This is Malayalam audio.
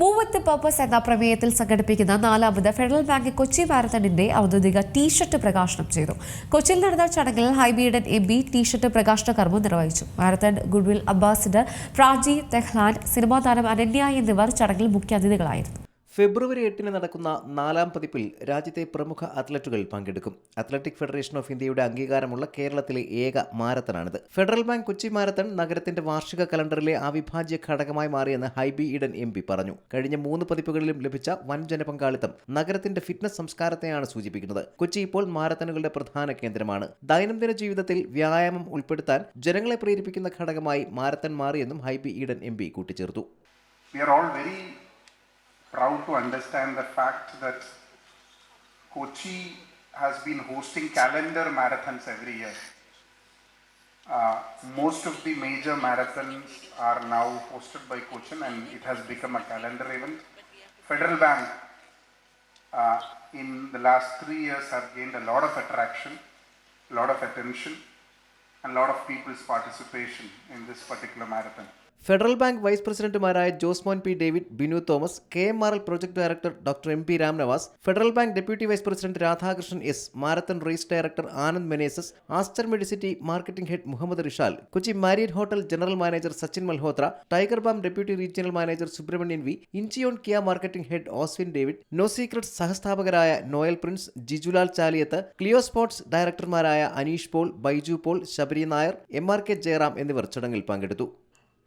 മൂവത്ത് പർപ്പസ് എന്ന പ്രമേയത്തിൽ സംഘടിപ്പിക്കുന്ന നാലാമത് ഫെഡറൽ ബാങ്ക് കൊച്ചി മാരത്തണിന്റെ ഔദ്യോഗിക ടീഷർട്ട് പ്രകാശനം ചെയ്തു. കൊച്ചിയിൽ നടന്ന ചടങ്ങിൽ ഹൈബീഡൻ എം പി ടീഷർട്ട് പ്രകാശന കർമ്മം നിർവഹിച്ചു. Marathon goodwill ambassador Praji Tehlan cinema താരം അനന്യ എന്നിവർ ചടങ്ങിൽ മുഖ്യാതിഥികളായിരുന്നു. ഫെബ്രുവരി എട്ടിന് നടക്കുന്ന നാലാം പതിപ്പിൽ രാജ്യത്തെ പ്രമുഖ അത്ലറ്റുകൾ പങ്കെടുക്കും. അത്ലറ്റിക് ഫെഡറേഷൻ ഓഫ് ഇന്ത്യയുടെ അംഗീകാരമുള്ള കേരളത്തിലെ ഏക മാരത്തണാണിത് ഫെഡറൽ ബാങ്ക് കൊച്ചി മാരത്തൺ നഗരത്തിന്റെ വാർഷിക കലണ്ടറിലെ അവിഭാജ്യ ഘടകമായി മാറിയെന്ന് ഹൈബി ഈഡൻ എം പറഞ്ഞു. കഴിഞ്ഞ മൂന്ന് പതിപ്പുകളിലും ലഭിച്ച വൻ ജനപങ്കാളിത്തം നഗരത്തിന്റെ ഫിറ്റ്നസ് സംസ്കാരത്തെയാണ് സൂചിപ്പിക്കുന്നത്. കൊച്ചി ഇപ്പോൾ മാരത്തണുകളുടെ പ്രധാന കേന്ദ്രമാണ്. ദൈനംദിന ജീവിതത്തിൽ വ്യായാമം ഉൾപ്പെടുത്താൻ ജനങ്ങളെ പ്രേരിപ്പിക്കുന്ന ഘടകമായി മാരത്തൺ മാറിയെന്നും ഹൈബി ഈഡൻ എം പി കൂട്ടിച്ചേർത്തു. We are all very proud to understand the fact that Kochi has been hosting calendar marathons every year. Uh, most of the major marathons are now hosted by Cochin and it has become a calendar event. Federal Bank uh, in the last three years have gained a lot of attraction, a lot of attention and a lot of people's participation in this particular marathon. Federal Bank vice പ്രസിഡന്റുമാരായ Josmon P David Binu Thomas K M R L project director doctor M P Ramnavas Federal Bank deputy vice president Radhakrishnan S marathon race director Anand Menezes Aster Medicity marketing head Muhammad Rishal Kochi Marriott hotel general manager Sachin Malhotra Tiger Balm deputy regional manager Subramanian V Incheon Kia marketing head Oswin David No Secret സഹസ്ഥാപകരായ Noel Prince Jijulal Chaliyath Cleo Sports ഡയറക്ടർമാരായ Aneesh Paul Baiju Paul Sabari Nair M R K Jayaram എന്നിവർ ചടങ്ങിൽ പങ്കെടുത്തു.